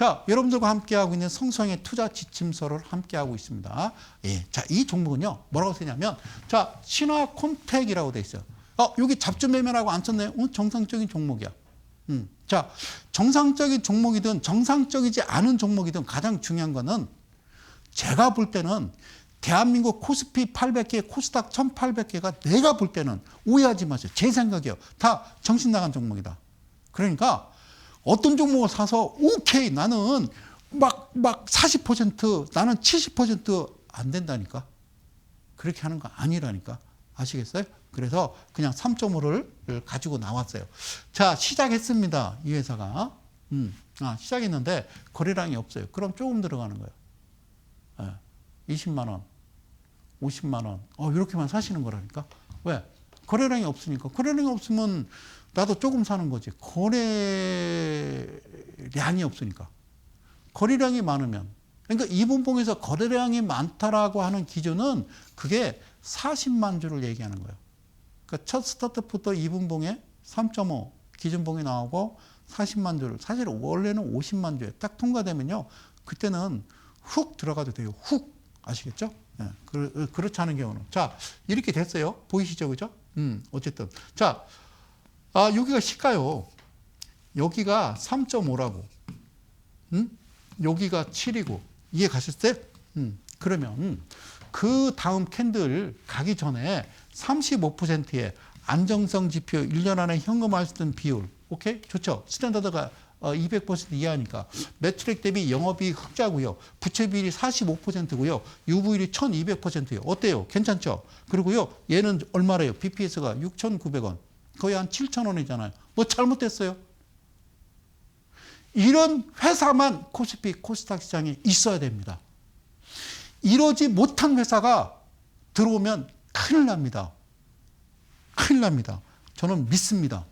자, 여러분들과 함께하고 있는 성성의 투자 지침서를 함께하고 있습니다. 예. 자, 이 종목은요, 뭐라고 쓰냐면, 자, 신화 콘택이라고 돼 있어요. 어, 여기 잡주매매라고 안 썼네요. 어, 정상적인 종목이야. 음. 자, 정상적인 종목이든 정상적이지 않은 종목이든 가장 중요한 거는 제가 볼 때는 대한민국 코스피 800개, 코스닥 1800개가 내가 볼 때는 오해하지 마세요. 제 생각이요. 다 정신 나간 종목이다. 그러니까 어떤 종목을 사서 오케이 나는 막 막 40% 나는 70%안 된다니까. 그렇게 하는 거 아니라니까. 아시겠어요? 그래서 그냥 3.5를 가지고 나왔어요. 자, 시작했습니다. 이 회사가. 음, 아, 시작했는데 거래량이 없어요. 그럼 조금 들어가는 거예요. 예, 20만 원, 50만 원, 어, 이렇게만 사시는 거라니까. 왜? 거래량이 없으니까. 거래량이 없으면 나도 조금 사는 거지. 거래량이 없으니까. 거래량이 많으면. 그러니까 이분봉에서 거래량이 많다라고 하는 기준은 그게 40만 주를 얘기하는 거예요. 그러니까 첫 스타트부터 이분봉에 3.5 기준봉이 나오고 40만 주를 사실 원래는 50만 주에 딱 통과되면요. 그때는 훅 들어가도 돼요. 훅 아시겠죠? 예, 그, 그렇지 않은 경우는 자 이렇게 됐어요. 보이시죠, 그죠? 음 어쨌든 자 아, 여기가 시가요. 여기가 3.5라고. 음? 여기가 7이고 이해 가실 때? 음, 그러면 그 다음 캔들 가기 전에 35%의 안정성 지표 1년 안에 현금화 했던 비율. 오케이? 좋죠. 스탠다드가 어, 200% 이하니까 매트릭 대비 영업이익 흑자고요. 부채 비율이 45%고요. 유보율이 1200%예요. 어때요? 괜찮죠? 그리고요. 얘는 얼마래요? BPS가 6,900원. 거의 한 7,000원이잖아요. 뭐 잘못됐어요? 이런 회사만 코스피 코스닥 시장에 있어야 됩니다. 이러지 못한 회사가 들어오면 큰일 납니다. 큰일 납니다. 저는 믿습니다.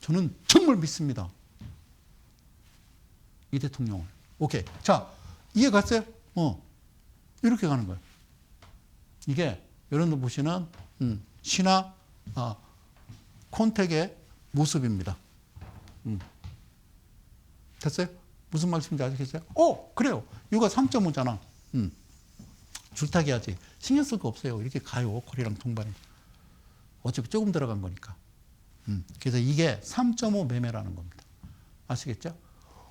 저는 정말 믿습니다. 이 대통령을. 오케이. 자, 이해 갔어요? 어. 이렇게 가는 거예요. 이게 여러분들 보시는 음, 신화 아, 콘택의 모습입니다. 음. 됐어요? 무슨 말씀인지 아시겠어요? 어, 그래요. 이거 3.5잖아. 음. 줄타기 하지. 신경 쓸 거 없어요. 이렇게 가요. 거리랑 동반이. 어차피 조금 들어간 거니까. 음. 그래서 이게 3.5 매매라는 겁니다. 아시겠죠?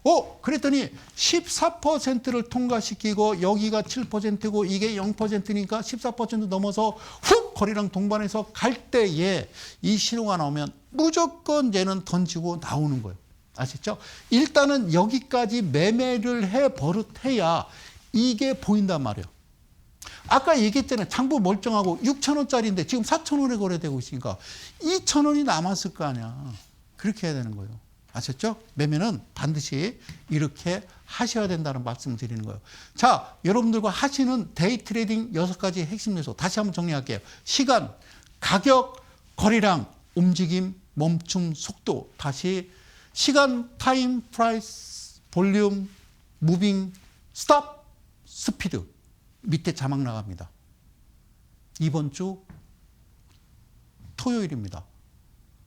어, 그랬더니 14%를 통과시키고 여기가 7%고 이게 0%니까 14% 넘어서 훅 거리랑 동반해서 갈 때에 이 신호가 나오면 무조건 얘는 던지고 나오는 거예요. 아시죠? 일단은 여기까지 매매를 해 버릇해야 이게 보인단 말이에요. 아까 얘기했잖아요. 장부 멀쩡하고 6천 원짜리인데 지금 4천 원에 거래되고 있으니까 2천 원이 남았을 거 아니야. 그렇게 해야 되는 거예요. 아셨죠? 매매는 반드시 이렇게 하셔야 된다는 말씀을 드리는 거예요. 자, 여러분들과 하시는 데이 트레이딩 여섯 가지 핵심 요소 다시 한번 정리할게요. 시간, 가격, 거래량, 움직임, 멈춤, 속도. 다시 시간, 타임, 프라이스, 볼륨, 무빙, 스톱, 스피드. 밑에 자막 나갑니다. 이번 주 토요일입니다.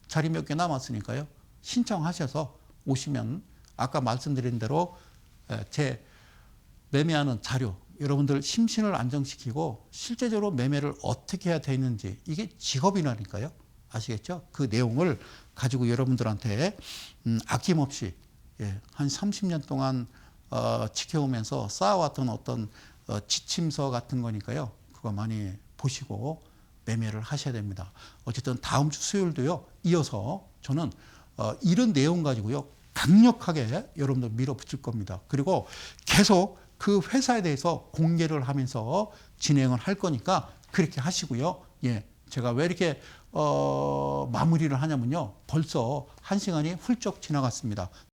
자리 몇 개 남았으니까요. 신청하셔서 오시면 아까 말씀드린 대로 제 매매하는 자료 여러분들 심신을 안정시키고 실제적으로 매매를 어떻게 해야 되는지 이게 직업이라니까요. 아시겠죠? 그 내용을 가지고 여러분들한테 음, 아낌없이 예, 한 30년 동안 어, 지켜오면서 쌓아왔던 어떤 어, 지침서 같은 거니까요. 그거 많이 보시고 매매를 하셔야 됩니다. 어쨌든 다음 주 수요일도요. 이어서 저는 어, 이런 내용 가지고요. 강력하게 여러분들 밀어붙일 겁니다. 그리고 계속 그 회사에 대해서 공개를 하면서 진행을 할 거니까 그렇게 하시고요. 예. 제가 왜 이렇게 어, 마무리를 하냐면요. 벌써 한 시간이 훌쩍 지나갔습니다.